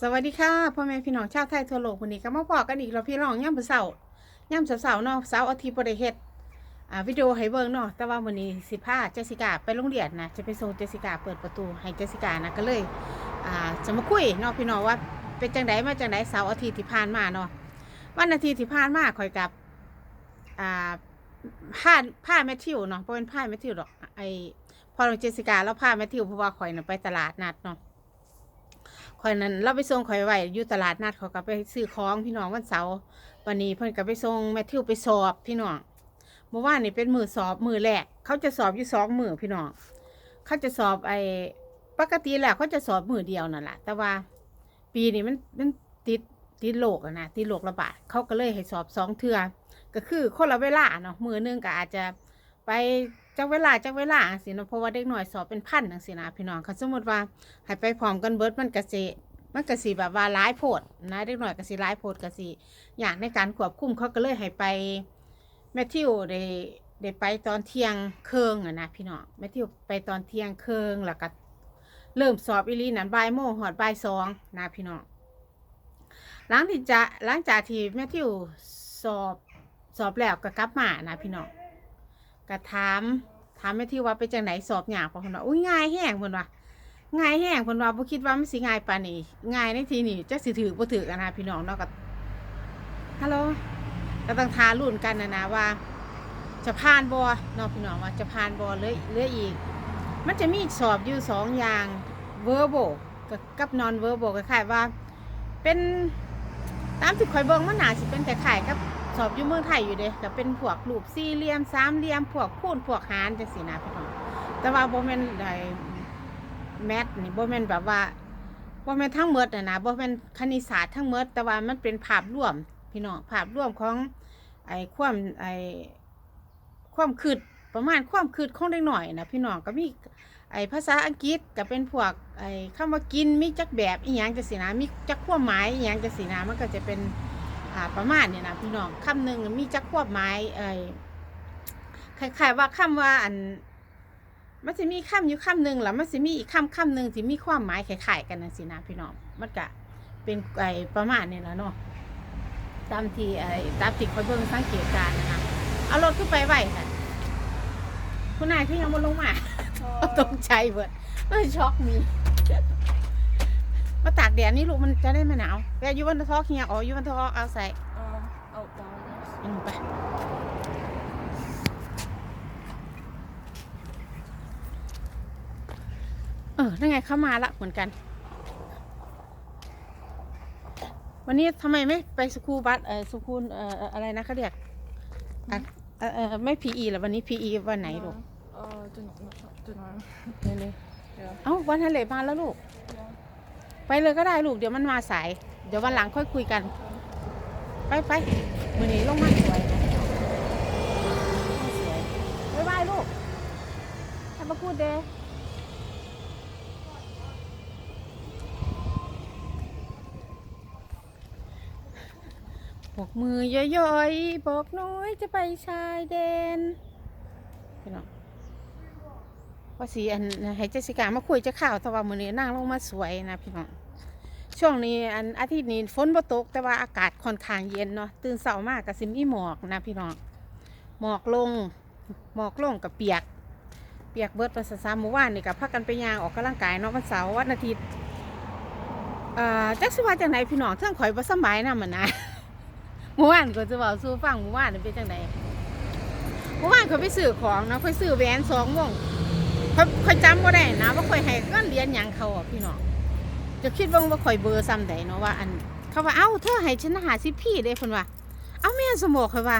สวัสดีค่ะพ่อแม่พี่น้องชาวไทยทั่วโลกวันนี้ก็มาพอกันอีกแล้วพี่น้องย่ำเสาร์ย่ำเสาร์เนาะเสาร์อาทิตย์บริเฮ็ดอ่าวิดีโอให้เบิ่งเนาะแต่ว่าวันนี้สิพาเจสิกาไปโรงเรียนนะจะไปส่งเจสิกาเปิดประตูให้เจสิกานะก็เลยอ่าจะมาคุยเนาะพี่น้องว่าเป็นจังไดมาจังไดเสาร์อาทิตย์ที่ผ่านมาเนาะวันอาทิตย์ที่ผ่านมาข่อยกับอ่าผ้าผ้าแมทธิวเนาะเพราะเป็นผ้าแมทธิวดอกไอพอน้องเจสิกาแล้วผ้าแมทธิวเพราะว่าข่อยนะไปตลาดนัดเนาะ ข่อยนั้นเราไปส่งข่อยไว้อยู่ตลาดนัดเขาก็ไปซื้อของพี่น้องวันเสาร์วันนี้เพิ่นก็ไปส่งแมทธิวไปสอบพี่น้องเมื่อวานนี่เป็นมือสอบมือแรกเขาจะสอบอยู่สองมือพี่น้องเขาจะสอบไอ้ปกติแหล้วเขาจะสอบมือเดียวนั่นแหละแต่ว่าปีนี้มันมันติดติดโรคนะติดโรคระบาดเขาก็เลยให้สอบสองเทือก็คือคนละเวลาเนาะมือนึงก็อาจจะไป จักเวลาจักเวลาสิเนาะเพราะว่าเด็กหน่อยสอบเป็นพันจังซี่นะพี่น้องเขาสมมติว่าให้ไปพร้อมกันเบิร์ดมันกระสิมันกระสิแบบว่าร้ายโพดนะเด็กหน่อยกระสิร้ายโพดกระสิอยากในการควบคุมเขาก็เลยให้ไปแมทธิวได้ได้ไปตอนเที่ยงเครึ่งอะนะพี่น้องแมทธิวไปตอนเที่ยงเครึ่งแล้วก็เริ่มสอบอีลีนั้นบ่ายโมงหอดบ่ายสองนะพี่น้องหลังที่จะหลังจากที่แมทธิวสอบสอบแล้วก็กลับมานะพี่น้องก็ถามามแม่ทธิวว่าเป็นจังไหนสอบยากบ่เพิ่นว่าอุ้ยง่ายแห้งเพิ่นว่าง่ายแห้งเพิ่นว่าบ่คิดว่ามันสิง่ายปานนี้ง่ายในทีนี้จักสิถือบ่ถือกันนะพี่น้องเนาะก็ฮัลโหลก็ต้องทารุ่นกันนะนะว่า จะผ่านบ่เนาะพี่น้องว่าจะผ่านบ่เลือเลืออีก มันจะมีสอบอยู่สองอย่าง verbal กับกับ non verbal คล้ายๆว่า เป็นตามที่ข่อยเบิ่งมันน่าสิเป็นคล้ายๆกับ สอบอยู่เมืองไทยอยู่เด้ก็เป็นพวกรูปสี่เหลี่ยมสามเหลี่ยมพวกคูณพวกหารจังซี่นะพี่น้องแต่ว่าบ่แมนไดแมทนี่โบแมนแบบว่าโบแมนทั้งหมดนะนะโบแมนคณิตศาสตร์ทั้งหมดแต่ว่ามันเป็นภาพรวมพี่น้องภาพรวมของไอ้ความไอ้ความคิดประมาณความคิดของเด็กหน่อยนะพี่น้องก็มีไอ้ภาษาอังกฤษก็เป็นพวกไอ้คำว่ากินมีจักแบบอีหยังจังซี่นะมีจักความหมายอีหยังจังซี่นะมันก็จะเป็น อ่าประมาณนี้นะพี่น้องคำหนึงมีจักความหมายไอ้คล้ายๆว่าคำว่าอันมันจะมีคำอยู่คำหนึ่งแล้วมันจะมีอีกคำคำหนึ่งที่มีความหมายคล้ายๆกันนะสินะพี่น้องมันก็เป็นไอประมาณนี้แหล้วเนาะตามที่ไอตามที่คอยเบิ่งสังเกตการณ์นะคะเอารถขึ้นไปไหวค่ะคุณนายที่ยังบนลงมาตกใจเบิดเอ้ยช็อกมี มาตากแดดนี่ลูกมันจะได้ไม่หนาวแต่อยู่บนท้อเฮียอ๋ออยู่บนท้อเอาใส่ Um, outdoors. อืมไปเออนั่นไงเข้ามาละเหมือนกัน วันนี้ทำไมไม่ไปสกูลบัสเออสกูลเอ่ออะไรนะเขาเรียกอะเออเออไม่พีอีหรอวันนี้พีอีวันไหนลูก Uh, don't know. Don't know. เดี๋ยวเลย Yeah. เอ้าวันทะเลมาแล้วลูก Yeah. ไปเลยก็ได้ลูกเดี๋ยวมันมาสาย เดี๋ยววันหลังค่อยคุยกัน ไปไปมือนี้ลงมาสวยสวยบ๊ายบายลูกให้มาพูดเด้บอกมือย่อยๆบอกน้อยจะไปชายแดนพี่น้อง ว่าสีอันให้เจสิกามาคุยจะข่าวแต่ว่ามือนี้นั่งลงมาสวยนะพี่น้องช่วงนี้อันอาทิตย์นี้ฝนบ่ตกแต่ว่าอากาศค่อนข้างเย็นเนาะตื่นเช้ามากกับสิมีหมอกนะพี่น้องหมอกลงหมอกลงกับเปียก เปียกเบิดวันสาร์เมื่อวานนี่กับพักกันไปยางออกกำลังกายเนาะวันเสาร์วันอาทิตย์เอ่อจักสิว่าจังไหนพี่น้องเท่งข่อยบ่สบายนำมันนะเมื่อวานก็จะเว้าสู่ฟังเมื่อวานนี่เป็นจังไดเมื่อวานเขาไปซื้อของนะค่อยซื้อแหวนสองวง ค่อยค่อยจำบ่ได้นะว่าค่อยให้เงินเรียนหยังเขาอะพี่น้องจะคิดว่าว่าข่อยเบอร์ซ้ำใดเนาะว่าอันเขาว่าเอ้าเธอให้ฉันหาสิพี่เด้เพิ่นว่าเอ้าแม่สมองข่อยว่า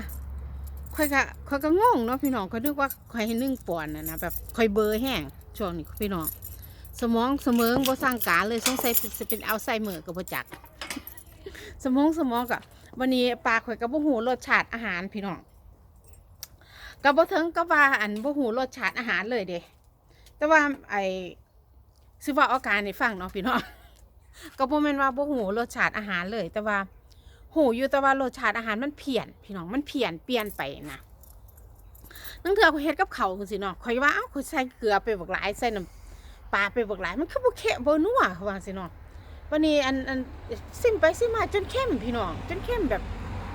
ข่อยก็ข่อยก็งงเนาะพี่น้องข่อยนึกว่าข่อยให้นึ่งปอนนะนะแบบข่อยเบอร์แห้งช่วงนี้พี่น้องสมองสมองบ่สั่งการเลยสงสัยสิเป็นอัลไซเมอร์ก็บ่จัก สมองสมองก็วันนี้ปลาข่อยก็บ่ฮู้รสชาติอาหารพี่น้องก็บ่ถึงก็ว่าอันบ่ฮู้รสชาติอาหารเลยเด้ แต่ว่าไอ้สิว่าอาการให้ฟังเนาะพี่น้องก็บ่แม่นว่าบ่หูรสชาติอาหารเลย แต่ว่าหูอยู่แต่ว่ารสชาติอาหารมันเพี้ยน พี่น้องมันเพี้ยนเปลี่ยนไปนะนั่งเถื่อเขาเฮ็ดกับเขาวจังซี่เนาะข่อยว่าเอ้าข่อยใส่เกลือไปบักหลายใส่น้ำปลาไปบักหลายมันคือบ่เคะบ่นัวเขาว่าจังซี่เนาะวันนี้อันอันซิมไปซิมมาจนเข้มพี่น้องจนเข้มแบบ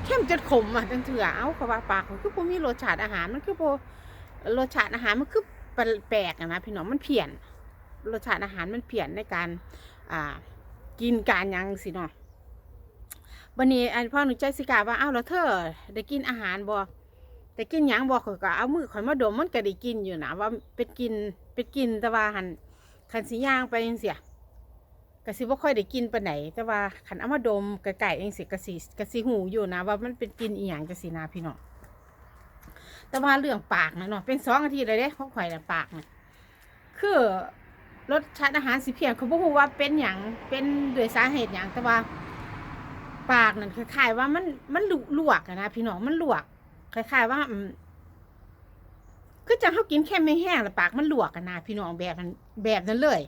เข้มจนขมอะจนเถื่อเอาเขาว่าปากมันคือบ่มีรสชาติอาหารมันคือบ่รสชาติอาหารมันคือ แปลกนะพี่น้องมันเพี้ยน รสชาติอาหารมันเพี้ยนในการอ่ากินการยังสิเนาะวันนี้อันพ่อหนูใจสิกาว่าอ้าวแล้วเธอได้กินอาหารบ่ได้กินหยังบ่ข่อยก็เอามือข่อยมาดมมันก็ได้กินอยู่นะว่าเป็นกินเป็นกินแต่ว่าหันคันสิย่างไปจังซี่ก็สิบ่ค่อยได้กินไปไหนแต่ว่าคันเอามาดมไก่ๆจังซี่ก็สิก็สิหูอยู่นะว่ามันเป็นกินอีหยังจังซี่นะพี่น้อง แต่ว่าเรื่องปากนะเนาะเป็นสองอาทิตย์เลยเด้ของข่อยน่ะปากน่ะคือรสชาติอาหารสิเพียงเขาบอกว่าเป็นอย่างเป็นด้วยสาเหตุอย่างแต่ว่า ปากนั่นคล้ายๆว่ามันมันลวกนะพี่น้องมันลวกคล้ายๆว่าคือจังเขากินแค่ไม่แห้งแล้วปากมันลวกอะนะพี่น้องแบบนั้นแบบนั้นเลย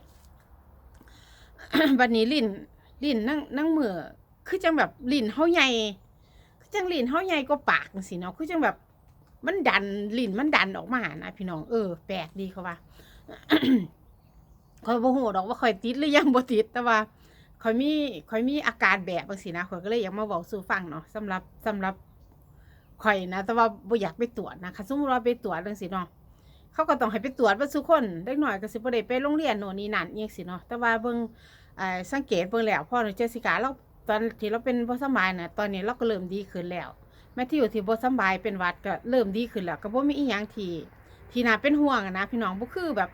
บัดนี้ลิ้นลิ้นนั่งนั่งมือคือจังแบบลิ้นเขาใหญ่คือจังลิ้นเขาใหญ่กว่าปากสิเนาะคือจังแบบ มันดันลิ้นมันดันออกมานะพี่น้องเออแปลกดีเขาว่าคอยบ่ฮู้ดอกว่าคอยติดหรือยังบ่ติดแต่ว่าคอยมีคอยมีอาการแบบจังซี่นะคอยก็เลยอยากมาเว้าสู่ฟังเนาะสำหรับสำหรับคอยนะ แต่ว่าบ่อยากไปตรวจนะคันสมมุติว่าไปตรวจจังซี่เนาะเขาก็ต้องให้ไปตรวจว่าทุคนเด็กน้อยก็สิบ่ได้ไปโรงเรียนโน่นนี่นั่นอีหยังซี่เนาะแต่ว่าเบิ่งเอ่อสังเกตเบิ่งแล้วพ่อหนูเจสิกาเราตอนที่เราเป็นบ่สำบายน่ะตอนนี้เราก็เริ่มดีขึ้นแล้ว แม่ที่อยู่ที่บ่สบายเป็นวัดก็เริ่มดีขึ้นแล้วก็บ่มีอีหยังที่ที่น่าเป็นห่วงนะพี่น้องบ่คือแบบ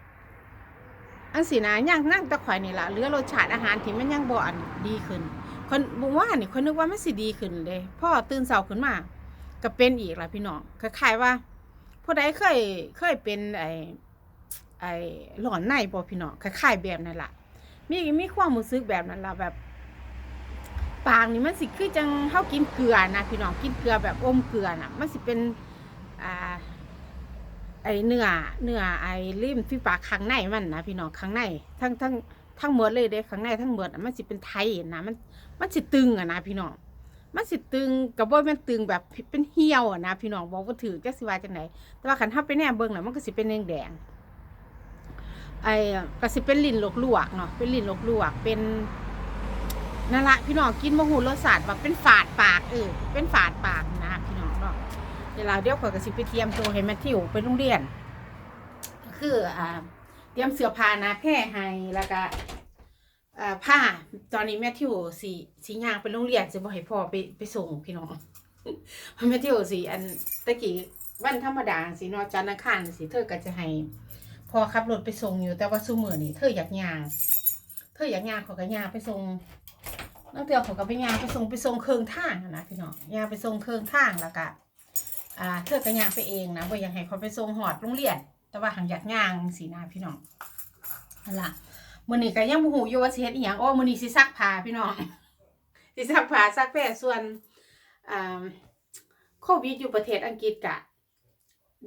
อันสินะย่างนั่งตะข่อยนี่ล่ะเหลือรสชาติอาหารที่มันยังบ่อันดีขึ้นคนบ่ว่านี่คนนึกว่ามันสิดีขึ้นเลยพ่อตื่นเช้าขึ้นมาก็เป็นอีกล่ะพี่น้องคล้ายๆว่าผู้ใดเคยเคยเป็นไอ้ไอ้หลอนในบ่พี่น้องคล้ายๆแบบนั้นล่ะมีมีความรู้สึกแบบนั้นล่ะแบบ ปากนี่มันสิคือจังเฮากินเกลือนะพี่น้องกินเกลือแบบอมเกลือน่ะมันสิเป็นอ่าไอเนื้อเนื้อไอริมฝีปากข้างในมันนะพี่น้องข้างในทั้งทั้งทั้งหมดเลยเด้ข้างในทั้งหมดอะมันสิเป็นไทยนะมันมันสิตึงอะนะพี่น้องมันสิตึงกับว่ามันตึงแบบเป็นเหี่ยวอะนะพี่น้องบอกว่าถือจักสิว่าจังไหนแต่ว่าขันทับไปแน่เบิ่งน่ะมันก็สิเป็นแดงแดงไอ้ก็สิเป็นลิ้นลวกๆเนาะเป็นลิ้นลวกๆเป็น นั่นละพี่น้องกินมะฮูรสชาติว่าเป็นฝาดปากเออเป็นฝาดปากนะพี่น้องเนาะเวลาเดี๋ยวข่อยก็สิไปเตรียมตัวให้แมทธิวไปโรงเรียนคืออ่าเตรียมเสื้อผ้านาแพร่ให้แล้วก็อ่าผ้าตอนนี้แมทธิวสีสีย่างไปโรงเรียนสิบ่ให้พ่อไปไปส่งพี่น้องแมทธิวสิอันตะกี้วันธรรมดาสินอจันทร์อังคารสิเธอก็จะให้พอขับรถไปส่งอยู่แต่ว่าซุมื้อนี้เธออยากย่าง เธออยากย่างขาก็ย่างไปส่ง นักเตียวเขาก็ไปยางไปส่งไปส่งเครื่องทางนะพี่น้องยางไปส่งเครื่องทางแล้วก็อ่าเธอก็ยางไปเองนะบ่อยากให้เขาไปส่งหอดโรงเรียน แต่ว่าหังอยากยางสีนาพี่น้องนั่นละมือนี้ก็ยังบ่ฮู้อยู่ว่าสิเฮ็ดอีหยังอ้อมือนี้สิซักผ้าพี่น้องสิซักผ้าซักแพร่ส่วนอ่าโควิดอยู่ประเทศอังกฤษกะ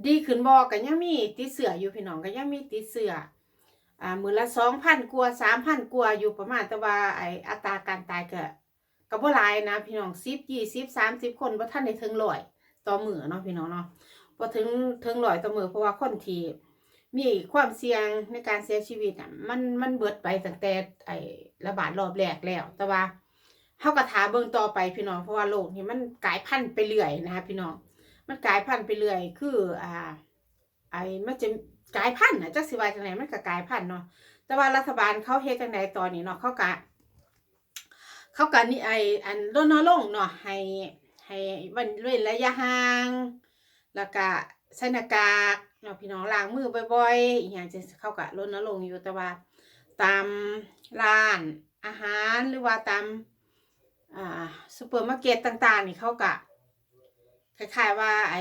ดีขึ้นบ่ก็ยังมีติดเสืออยู่พี่น้องก็ยังมีติดเสือ อ่ามือละ2,000กว่า3,000กว่าอยู่ประมาณแต่ว่าไอ้อัตราการตายก็ก็บ่หลายนะพี่น้อง10 20 30คนบ่ทันได้ถึงร้อยต่อมือเนาะพี่น้องเนาะพอถึงถึงร้อยต่อมือเพราะว่าคนที่มีความเสี่ยงในการเสียชีวิตอะมันมันเบิดไปตั้งแต่ไอ้ระบาดรอบแรกแล้ว แต่ว่าเฮาก็ถาเบิ่งต่อไปพี่น้องเพราะว่าโรคนี้มันกลายพันธุ์ไปเรื่อยนะคะพี่น้องมันกลายพันธุ์ไปเรื่อยคืออ่า ไอ้มันจะกลายพันธุ์นะจักสิว่าจังไดมันก็กลายพันธุ์เนาะแต่ว่ารัฐบาลเขาเฮ็ดจังไดตอนนี้เนาะเขาก็เขาก็นี่ไอ้อันรณรงค์เนาะให้ให้วันเว้นระยะห่างแล้วก็ใส่หน้ากากเนาะพี่น้องล้างมือบ่อยๆอหย่างจะเขากับรณรงค์อยู่แต่ว่าตามร้านอาหารหรือว่าตามอ่าซูเปอร์มาร์เก็ตต่างๆนี่เขากะคล้ายๆว่าไอ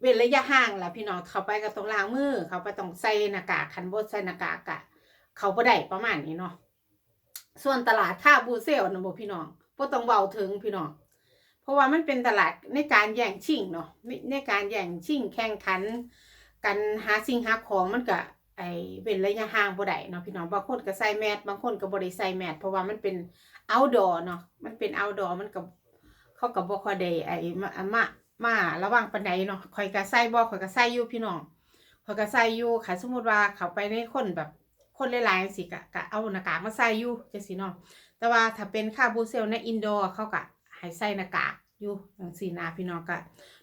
เว้นระยะห่างล่ะพี่น้องเขาไปก็ต้องล้างมือ เขาไปต้องใส่หน้ากากคันบ่ใส่หน้ากากกะ เขาบ่ได้ประมาณนี้เนาะส่วนตลาดท่าบูเซลนะบ่พี่น้องบ่ต้องเว้าถึงพี่น้อง เพราะว่ามันเป็นตลาดในการแย่งชิงเนาะในในการแย่งชิงแข่งขัน กันหาสิ่งหาของมันก็ไอเป็นระยะห่างบ่ได้เนาะพี่น้องบางคนก็ใส่แมสบางคนก็บ่ได้ใส่แมสเพราะว่ามันเป็น outdoor เนาะมันเป็น outdoor มันก็เขาก็บ่ค่อยได้ไอ้มา มาระวังปานใดเนาะข่อยก็ใส่บ่ข่อยก็ใส่อยู่พี่น้องข่อยก็ใส่อยู่ค่ะสมมติว่าเขาไปในคนแบบคนหลายๆสิกะกะเอาหน้ากากมาใส่อยู่จังซี่เนาะแต่ว่าถ้าเป็นค่าบูเซลในอินโดเขาก็ให้ใส่หน้ากากอยู่จังซี่นะพี่น้องก็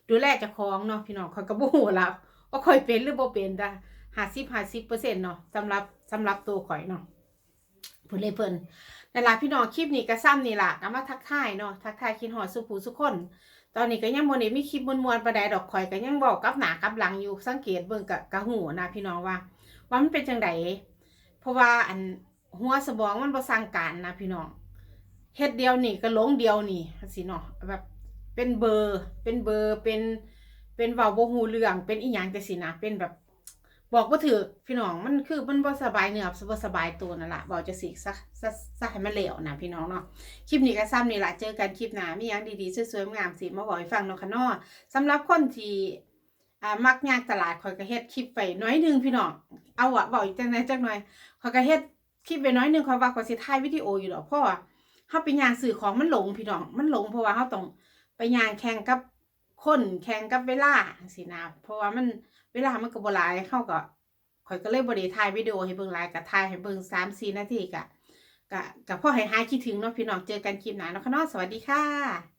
ดูแลเจ้าของเนาะพี่น้องเขาก็บ่ฮู้แล้วว่าค่อยเป็นหรือบ่เป็นจ้ะ50 50%เปอร์เซนต์เนาะสำหรับสำหรับตัวข่อยเนาะเพิ่นเลยเพิ่นนั่นล่ะพี่น้องคลิปนี้ก็ซ้ำนี่ล่ะก็มาทักทายเนาะทักทายคิดฮอดสุผูสุคน ตอนนี้ก็ยังโมนี่มีคลิปมวนๆปานใดดอกข่อยก็ยังบอกกับหนากับหลังอยู่สังเกตเบิ่งก็ก็ฮู้นะพี่น้องว่าว่ามันเป็นจังไดเพราะว่าอันหัวสมองมันประสั่งการนะพี่น้องเฮ็ดเดียวนี่ก็หลงเดียวนี่สิเนาะแบบเป็นเบอร์เป็นเบอร์เป็นเป็นเว้าบ่ฮู้เรื่องเป็นอีหยังจังซี่นะเป็นแบบ บอกบ่าถูกพี่น้องมันคือมันบ่สบายเนื้อบ่สบายตัวนั่นล่ะเว้าจังซี่ซะซะซะให้มันแล้วนะพี่น้องเนาะคลิปนี้ก็ซ้ำนี่ล่ะเจอกันคลิปหน้ามีหยังดีๆสวยๆงามๆสิมาบอกให้ฟังเนาะค่ะเนาะสำหรับคนที่มักย่างตลาดข่อยก็เฮ็ดคลิปไปน้อยหนึงพี่น้องเอาอะบอกอีกจังไดจักหน่อยข่อยก็เฮ็ดคลิปไปน้อยหนึงข่อยว่าข่อยสิถ่ายวิดีโออยู่ดอกเพราะว่าเฮาไปย่างซื้อของมันหลงพี่น้องมันหลงเพราะว่าเฮาต้องไปย่างแข่งกับ คนแข่งกับเวลาสินะ เพราะว่ามันเวลามันก็บ่หลายเฮาก็ข่อยก็เลยบ่ได้ถ่ายวิดีโอให้เบิ่งหลายก็ถ่ายให้เบิ่ง3-4นาทีก็ก็ก็พอให้หายคิดถึงเนาะพี่น้องเจอกันคลิปหน้าเนาะค่ะเนาะสวัสดีค่ะ